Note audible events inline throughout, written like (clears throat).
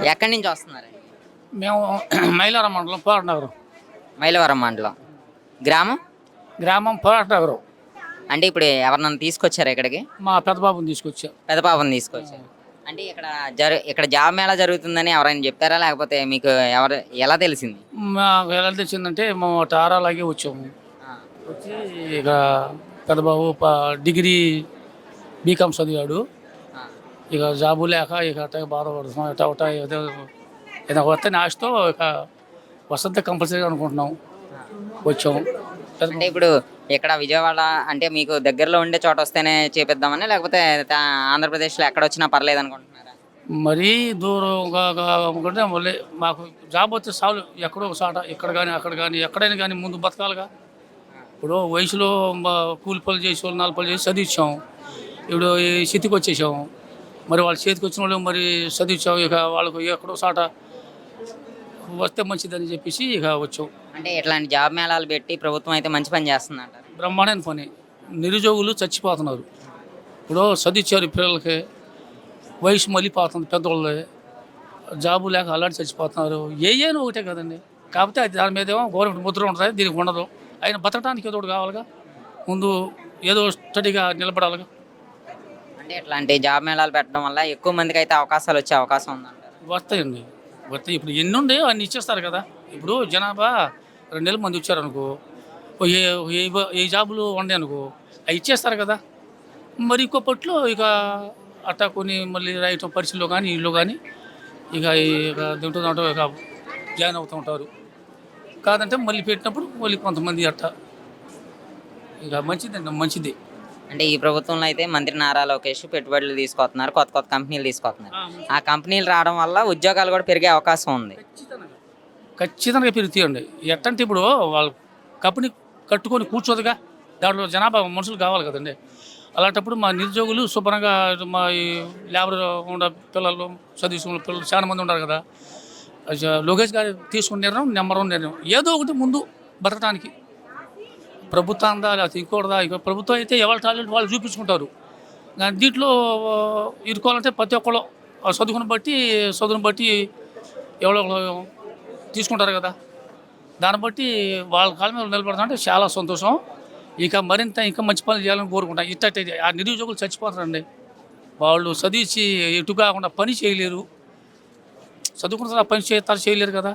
ఎక్కడి నుంచి వస్తున్నారు? మేము (clears throat) మైలారం మండలం పోరాట నగరం. మైలవరం మండలం. గ్రామం? గ్రామం పోరాట నగరం. అంటే ఇప్పుడు ఎవరినైనా తీసుకొచ్చారు ఇక్కడికి? మా పెద్ద బాబుని తీసుకొచ్చాం. పెదపాపని తీసుకొచ్చారు. అంటే ఇక్కడ జరు ఇక్కడ జాబ్ మేళా జరుగుతుందని ఎవరైనా చెప్పారా? లేకపోతే మీకు ఎవరు ఎలా తెలిసింది? మాకు ఎలా తెచ్చిందంటే మేము టారాలాగే వచ్చాము. వచ్చి ఇక పెద్ద బాబు ప- డిగ్రీ బీకామ్ చదివాడు. ఇక జాబు లేక ఇక అట్ట బాధపడుతున్నాం ఇట ఒకట ఏదో ఏదో వస్తే ఆశతో ఇక వసంత కంపల్సరీ అనుకుంటున్నాం. వచ్చాము పెద్ద అంటే ఇప్పుడు ఇక్కడ విజయవాడ అంటే మీకు దగ్గరలో ఉండే చోట వస్తేనే చేపిద్దామని లేకపోతే ఆంధ్రప్రదేశ్లో ఎక్కడ వచ్చినా పర్లేదు అనుకుంటున్నారా? మరీ దూరంగా అనుకుంటే మళ్ళీ మాకు జాబ్ వస్తే చాలు. ఎక్కడో ఒక చోట ఇక్కడ కానీ అక్కడ కానీ ఎక్కడైనా కానీ ముందు బతకాలిగా. ఇప్పుడు వయసులో కూలి పనులు చేసి వాళ్ళు నాలుగు పనులు చేసి చదివించాం. ఇప్పుడు ఈ స్థితికి వచ్చేసాం. మరి వాళ్ళ చేతికి వచ్చిన వాళ్ళు మరి చదివించాం ఇక వాళ్ళకు ఎక్కడో చోట వస్తే మంచిదని చెప్పేసి ఇక వచ్చాం. అంటే ఇట్లాంటి జాబ్ మేళాలు పెట్టి ప్రభుత్వం అయితే మంచి పని చేస్తుంది అంటారు బ్రహ్మాండమైన పని. నిరుద్యోగులు చచ్చిపోతున్నారు. ఇప్పుడు చదివించారు పిల్లలకి వయసు మళ్ళీపోతుంది పెద్దవాళ్ళే జాబు లేక అలాంటి చచ్చిపోతున్నారు. ఏ ఏను ఒకటే కదండి. కాకపోతే అది దాని మీద ఏమో గవర్నమెంట్ ముద్ర ఉంటుంది దీనికి ఉండదు. ఆయన బతకడానికి ఏదో ఒకటి కావాలిగా. ముందు ఏదో స్టడీగా నిలబడాలిగా. అంటే ఇట్లాంటి జాబ్ మేళాలు పెట్టడం వల్ల ఎక్కువ మందికి అయితే అవకాశాలు వచ్చే అవకాశం ఉందంటారు? వస్తాయండి. వస్తాయి. ఇప్పుడు ఎన్ని ఉండే అన్ని ఇచ్చేస్తారు కదా. ఇప్పుడు జనాభా రెండు వేల మంది వచ్చారనుకో అనుకో ఏ ఏ ఏ జాబులు ఉండే అనుకో అవి ఇచ్చేస్తారు కదా. మరి ఇంకో పట్లో ఇక అట్టా కొన్ని మళ్ళీ రైతు పరిస్థితుల్లో కానీ ఇల్లు కానీ ఇక ఇక దీంట్లో దాంట్లో ఇక జాయిన్ అవుతూ ఉంటారు. కాదంటే మళ్ళీ పెట్టినప్పుడు మళ్ళీ కొంతమంది అట్ట ఇక మంచిదండి మంచిది. అంటే ఈ ప్రభుత్వంలో అయితే మంత్రి నారా లోకేష్ పెట్టుబడులు తీసుకొస్తున్నారు కొత్త కొత్త కంపెనీలు తీసుకొస్తున్నారు. ఆ కంపెనీలు రావడం వల్ల ఉద్యోగాలు కూడా పెరిగే అవకాశం ఉంది. ఖచ్చితంగా. పెరుగుతాయండి. ఎట్టంటే ఇప్పుడు వాళ్ళు కంపెనీ కట్టుకొని కూర్చోదుగా దాంట్లో జనాభా మనుషులు కావాలి కదండి. అలాంటప్పుడు మా నిరుద్యోగులు శుభ్రంగా మా ఈ లేబర్ ఉన్న పిల్లలు చదువుకున్న పిల్లలు చాలా మంది ఉన్నారు కదా. లోకేష్ గారు తీసుకున్న నిర్ణయం నెంబర్ వన్ నిర్ణయం. ఏదో ఒకటి ముందు బతకడానికి ప్రభుత్వం అందా లేకపోతే ఇంకోటిదా ఇంకో ప్రభుత్వం అయితే ఎవరి టాలెంట్ వాళ్ళు చూపించుకుంటారు. కానీ దీంట్లో ఇరుకోవాలంటే ప్రతి ఒక్కరు ఆ చదువుకుని బట్టి చదువుని బట్టి ఎవరో తీసుకుంటారు కదా. దాన్ని బట్టి వాళ్ళ కాలం మీద నిలబడతామంటే చాలా సంతోషం. ఇంకా మరింత ఇంకా మంచి పనులు చేయాలని కోరుకుంటాం. ఇట్టే ఆ నిరుద్యోగులు చచ్చిపోతారండి. వాళ్ళు చదివించి ఎటు కాకుండా పని చేయలేరు. చదువుకున్న తర్వాత పని చేస్తారు చేయలేరు కదా.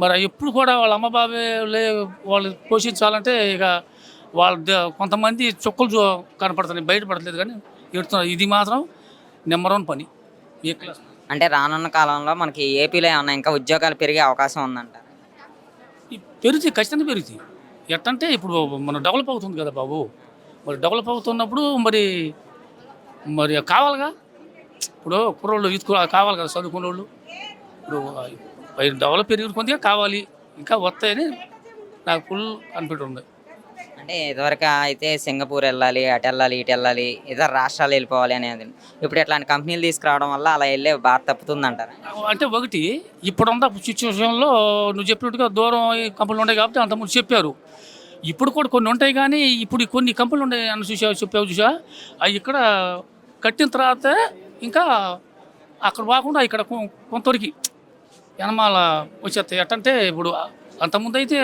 మరి ఎప్పుడు కూడా వాళ్ళ అమ్మ బాబాలే వాళ్ళు పోషించాలంటే ఇక వాళ్ళ కొంతమంది చుక్కలు చూ కనపడుతున్నాయి బయటపడట్లేదు కానీ ఎడుతున్నారు ఇది మాత్రం నెంబర్ వన్ పని. A class? అంటే రానున్న కాలంలో మనకి ఏపీలో ఏమన్నా ఇంకా ఉద్యోగాలు పెరిగే అవకాశం ఉందంటారు ఈ పెరుగుతాయి ఖచ్చితంగా పెరుగుతాయి. ఎట్టంటే ఇప్పుడు మనం డెవలప్ అవుతుంది కదా బాబు. మరి డెవలప్ అవుతున్నప్పుడు మరి మరి కావాలిగా? ఇప్పుడు కుర్రోళ్ళు ఇది కావాలి కదా చదువుకున్న వాళ్ళు ఇప్పుడు డెవలప్ పెరిగిన కొద్దిగా కావాలి. ఇంకా వస్తాయని నాకు ఫుల్ కాన్ఫిడెంట్ ఉంది. అంటే ఇదివరకు అయితే సింగపూర్ వెళ్ళాలి అటు వెళ్ళాలి ఇటు వెళ్ళాలి ఇతర రాష్ట్రాలు వెళ్ళిపోవాలి అనేది. ఇప్పుడు ఇట్లాంటి కంపెనీలు తీసుకురావడం వల్ల అలా వెళ్ళే బాధ తప్పుతుంది అంటారా అంటే ఒకటి ఇప్పుడున్న సిచ్యువేషన్లో నువ్వు చెప్పినట్టుగా దూరం కంపెనీలు ఉన్నాయి కాబట్టి అంతకుముందు చెప్పారు. ఇప్పుడు కూడా కొన్ని ఉంటాయి కానీ ఇప్పుడు కొన్ని కంపెనీలు ఉన్నాయి అని చూసా చెప్పావు చూసా. అవి ఇక్కడ కట్టిన తర్వాత ఇంకా అక్కడ కాకుండా ఇక్కడ కొంతవరకు యనమాల వచ్చేస్తాయి ఎట్టంటే ఇప్పుడు అంతకుముందు అయితే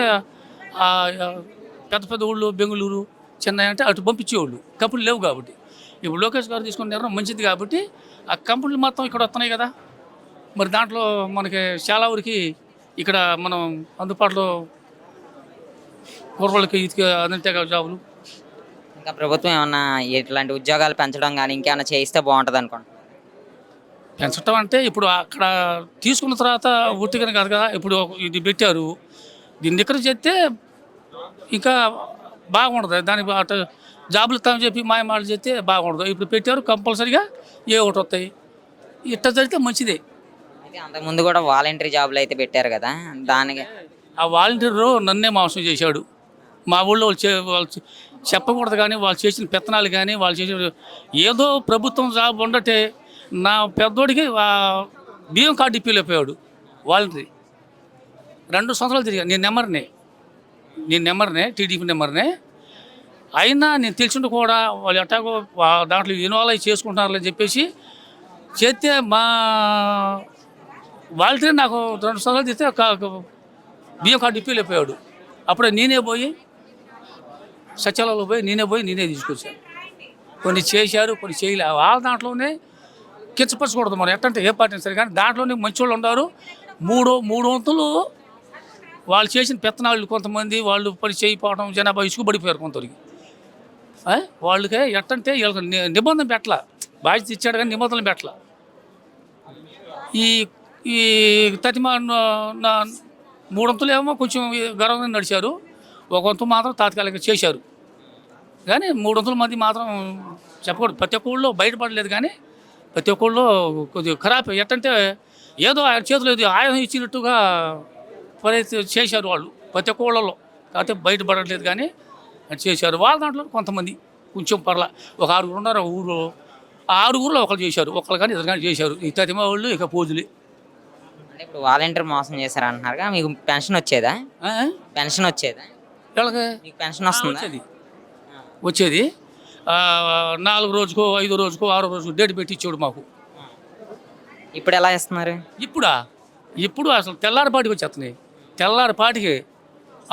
పెద్ద పెద్ద ఊళ్ళు బెంగళూరు చెన్నై అంటే అటు పంపించేవాళ్ళు. కంపెనీలు లేవు కాబట్టి. ఇప్పుడు లోకేష్ గారు తీసుకున్న నిర్ణయం మంచిది కాబట్టి ఆ కంపెనీలు మొత్తం ఇక్కడ వస్తున్నాయి కదా. మరి దాంట్లో మనకి చాలా వరకు ఇక్కడ మనం అందుబాటులో కుర్రోళ్ళకి ఇదికి అదంతే జాబులు. ఇంకా ప్రభుత్వం ఏమన్నా ఇట్లాంటి ఉద్యోగాలు పెంచడం కానీ ఇంకేమైనా చేయిస్తే బాగుంటుంది అనుకోండి పెంచడం అంటే ఇప్పుడు అక్కడ తీసుకున్న తర్వాత ఉట్టిగా కాదు కదా. ఇప్పుడు ఇది పెట్టారు. దీన్ని ఇక్కడ చేస్తే ఇంకా బాగుండదు. దానికి అటు జాబులు ఇస్తామని చెప్పి మాయ మాటలు చేస్తే బాగుండదు. ఇప్పుడు పెట్టారు కంపల్సరీగా ఏ ఒకటి వస్తాయి. ఇట్ట జరిగితే మంచిదే. అంతకుముందు కూడా వాలంటరీ జాబులు అయితే పెట్టారు కదా. దానికి ఆ వాలంటీర్ నన్నే మోసం చేశాడు. మా ఊళ్ళో వాళ్ళు చే- వాళ్ళు చెప్పకూడదు కానీ వాళ్ళు చేసిన పెత్తనాలు కానీ వాళ్ళు చేసిన ఏదో ప్రభుత్వం జాబ్ ఉండటే నా పెద్దోడికి బియ్యం కార్డు ఇప్పిలేకపోయాడు వాలంటరీ రెండు సంవత్సరాలు తిరిగా. నేను నెంబర్నే. నేను నెంబర్నే టీడీపీ నెంబర్నే. అయినా నేను తెలిసిండు కూడా వాళ్ళు ఎట్టాగో దాంట్లో ఇన్వాల్వ్ అయ్యి చేసుకుంటున్నారని చెప్పేసి చేస్తే మా వాలంటీర్ నాకు రెండు సంవత్సరాలు తీస్తే బియ్యం కార్డు ఇప్పిలేకపోయాడు అప్పుడే నేనే పోయి సచివాలయంలో పోయి నేనే పోయి నేనే తీసుకొచ్చాను. కొన్ని చేశారు కొన్ని చేయలే. వాళ్ళ దాంట్లోనే కిచ్చపరచకూడదు మనం ఎట్టంటే ఏ పార్టీ సరే కానీ దాంట్లోనే మంచి వాళ్ళు ఉన్నారు. మూడో మూడు వంతులు వాళ్ళు చేసిన పెత్తనాళ్ళు కొంతమంది వాళ్ళు పని చేయకపోవడం జనాభా ఇసుకుబడిపోయారు కొంతవరకు. వాళ్ళకే ఎట్టంటే వీళ్ళకి నిబంధన పెట్టాల. బాధ్యత ఇచ్చాడు కానీ నిబంధనలు పెట్టాల. ఈ ఈ తటిమా నా మూడొంతులు ఏమో కొంచెం గర్వంగా నడిచారు. ఒక వంతు మాత్రం తాత్కాలికంగా చేశారు. కానీ మూడొంతుల మంది మాత్రం చెప్పకూడదు. ప్రతి ఒక్కళ్ళు బయటపడలేదు కానీ ప్రతి ఒక్కళ్ళు కొద్దిగా ఖరాబ్ ఎట్టంటే ఏదో ఆయన చేతిలో ఏదో ఆయుధం ఇచ్చినట్టుగా పని చేశారు వాళ్ళు ప్రతి ఒక్కళ్ళలో కాకపోతే బయటపడట్లేదు కానీ చేశారు. వాళ్ళ దాంట్లో కొంతమంది కొంచెం పర్ల ఒక ఆరుగురు ఉన్నారు ఒక ఊరు ఆరుగురులో ఒకరు చేశారు. ఒకరు కానీ ఇద్దరు కానీ చేశారు. ఈ తతిమ వాళ్ళు ఇక పూజలు. అంటే ఇప్పుడు వాలంటీర్ మోసం చేశారు అంటున్నారుగా మీకు పెన్షన్ వచ్చేదా? పెన్షన్ వచ్చేదా? మీకు పెన్షన్ వస్తుందా? వచ్చేది. నాలుగు రోజుకో ఐదో రోజుకో ఆరో రోజుకో డేట్ పెట్టి ఇచ్చాడు మాకు. ఇప్పుడు ఎలా ఇస్తున్నారు ఇప్పుడా? ఇప్పుడు అసలు తెల్లారిపాటికి వచ్చేస్తున్నాయి. తెల్లారిపాటికి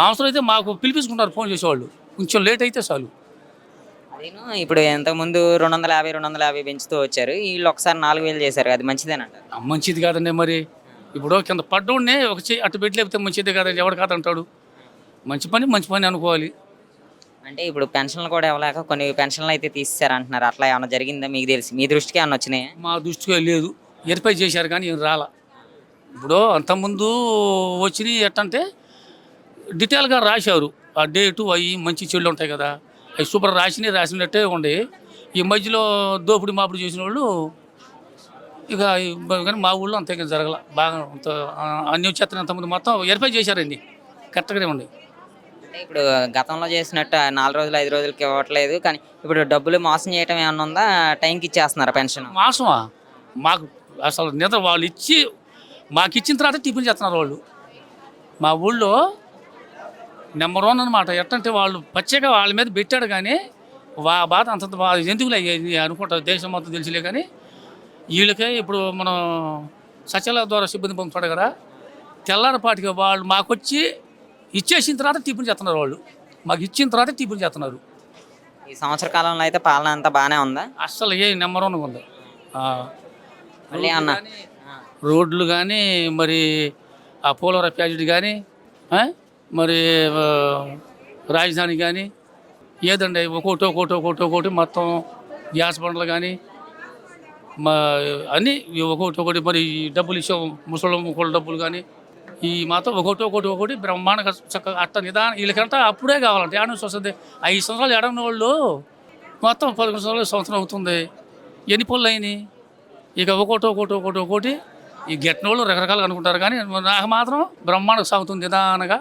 అవసరం అయితే మాకు పిలిపించుకుంటారు ఫోన్ చేసేవాళ్ళు. కొంచెం లేట్ అయితే చాలు. అదేను ఇప్పుడు ఇంతకుముందు రెండు వందల యాభై రెండు వందల యాభై పెంచుతూ వచ్చారు. వీళ్ళు ఒకసారి నాలుగు వేలు చేశారు అది మంచిదేనంటారు? మంచిది కాదండి మరి. ఇప్పుడు కింద పడ్డోడినే ఒక అటు పెట్టి లేకపోతే మంచిది కాదండి. ఎవడు కాదంటాడు? మంచి పని మంచి పని అనుకోవాలి. అంటే ఇప్పుడు పెన్షన్లు కూడా ఇవ్వలేక కొన్ని పెన్షన్లు అయితే తీసేశారు అంటున్నారు అట్లా ఏమైనా జరిగిందా? మీకు తెలిసి మీ దృష్టికి ఏమైనా వచ్చినాయి? మా దృష్టికి లేదు. ఎరిపై చేశారు కానీ ఏం రాలా. ఇప్పుడు అంతకుముందు వచ్చినాయి ఎట్టంటే డీటెయిల్గా రాశారు. ఆ డేటు అవి మంచి చెళ్ళు ఉంటాయి కదా. అవి సూపర్ రాసినవి రాసినట్టే ఉండే. ఈ మధ్యలో దోపిడి మాపిడి చేసిన వాళ్ళు ఇక కానీ మా ఊళ్ళో అంతే ఇంకా జరగల. బాగా అంత అన్ని వచ్చేస్తాను అంతకుముందు మొత్తం ఎరిపై చేశారండి? కరెక్ట్గానే ఉండే. ఇప్పుడు గతంలో చేసినట్టు నాలుగు రోజులు ఐదు రోజులకి ఇవ్వట్లేదు. కానీ ఇప్పుడు డబ్బులు మోసం చేయటం ఏమన్నా ఉందా? టైంకి ఇచ్చేస్తున్నారు పెన్షన్? మాసమా? మాకు అసలు నిద్ర వాళ్ళు ఇచ్చి మాకు ఇచ్చిన తర్వాత టిఫిన్ చేస్తున్నారు వాళ్ళు. మా ఊళ్ళో నెంబర్ వన్ అనమాట ఎట్టంటే వాళ్ళు పచ్చగా వాళ్ళ మీద పెట్టాడు కానీ వా బాధ అంత బాధ. ఎందుకులే అనుకుంటారు దేశం మొత్తం తెలిసిలే కానీ వీళ్ళకే ఇప్పుడు మనం సచివాలయ ద్వారా సిబ్బంది పంపుతాడు కదా. తెల్లారపాటికి వాళ్ళు మాకొచ్చి ఇచ్చేసిన తర్వాత టిఫిన్ చేస్తున్నారు వాళ్ళు. మాకు ఇచ్చిన తర్వాత టిఫిన్ చేస్తున్నారు. ఈ సంవత్సర కాలంలో అయితే పాలన అంతా బాగానే ఉందా? అస్సలు ఏ నెంబర్ వన్ ఉంది. ఆ. మళ్ళీ అన్న రోడ్లు కానీ మరి ఆ పోలవరం ప్యాకెట్ కానీ మరి ఆ, రాజధాని కానీ ఏదండి ఒక్కోటి ఒక్కోటి ఒక్కోటి ఒక్కోటి మొత్తం గ్యాస్ బండ్లు కానీ మా అన్నీ ఒక్కొక్కటి ఒకటి మరి ఈ డబ్బులు ఇచ్చాం ముసలి ముక్కల డబ్బులు కానీ ఈ మాత్రం ఒకటి ఒకటి ఒకటి బ్రహ్మాండంగా చక్కగా అట్ట నిదానం వీళ్ళకంటే అప్పుడే కావాలంటే ఏడ నుంచి వస్తుంది. ఐదు సంవత్సరాలు ఎడన్న వాళ్ళు మొత్తం పదకొండు సంవత్సరాలు సంవత్సరం అవుతుంది. ఎన్ని పనులు అయినాయి? ఇక ఒకటి ఒకటి ఒకటి ఒకటి ఈ గెట్టిన వాళ్ళు రకరకాలుగా అనుకుంటారు కానీ నాకు మాత్రం బ్రహ్మాండంగా సాగుతుంది నిదానంగా.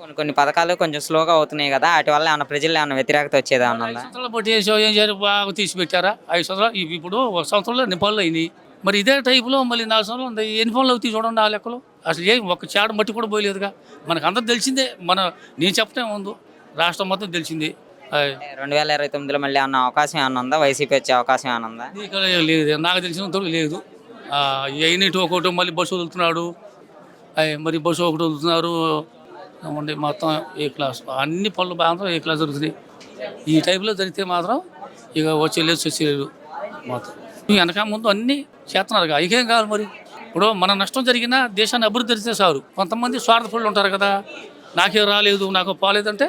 కొన్ని కొన్ని పథకాలు కొంచెం స్లోగా అవుతున్నాయి కదా వాటి వల్ల ఏమైనా ప్రజలు ఏమైనా వ్యతిరేకత వచ్చేదా సంవత్సరాలు బట్టి ఏం చేయాలి? బాగా తీసి పెట్టారా ఐదు సంవత్సరాలు ఇప్పుడు ఒక సంవత్సరంలో ఎన్ని పనులు అయినాయి? మరి ఇదే టైపులో మళ్ళీ నాలుగు సంవత్సరాలు ఉంది. ఎన్ని పనులు అవుతాయి చూడండి ఆ లెక్కలు. అసలు ఏం ఒక చాడ మట్టి కూడా పోయలేదుగా. మనకు అందరూ తెలిసిందే మన నేను చెప్పటం ఉంది రాష్ట్రం మొత్తం తెలిసింది. రెండు వేల ఇరవై తొమ్మిదిలో మళ్ళీ ఏమన్నా అవకాశం ఏమన్నా ఉందా? వైసీపీ వచ్చే అవకాశం ఏమన్నా ఉందా? లేదు నాకు తెలిసినంత లేదు. అయినట్టు ఒకటి మళ్ళీ బస్సు వదులుతున్నాడు. మరి బస్సు ఒకటి వదులుతున్నారు. మొత్తం ఏ క్లాస్? అన్ని పనులు మాత్రం ఏ క్లాస్ జరుగుతున్నాయి. ఈ టైప్లో జరిగితే మాత్రం ఇక వచ్చే లేదు వచ్చేది మొత్తం. ఈ వెనక ముందు అన్నీ చేస్తున్నారు ఇకేం కావాలి మరి? ఇప్పుడు మన నష్టం జరిగినా దేశాన్ని అభివృద్ధి జరిగితే సారు. కొంతమంది స్వార్థపరులు ఉంటారు కదా. నాకే రాలేదు నాకు పోలేదంటే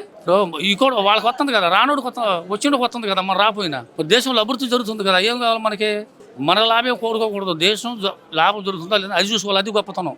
ఈ కూడా వాళ్ళకి వస్తుంది కదా రానుడు కొత్త వచ్చిండు వస్తుంది కదా మనం రాపోయినా దేశంలో అభివృద్ధి జరుగుతుంది కదా ఏం కావాలి మనకి? మన లాభం కోరుకోకూడదు. దేశం లాభం జరుగుతుందా లేదా అది చూసుకోవాలి అది గొప్పతనం.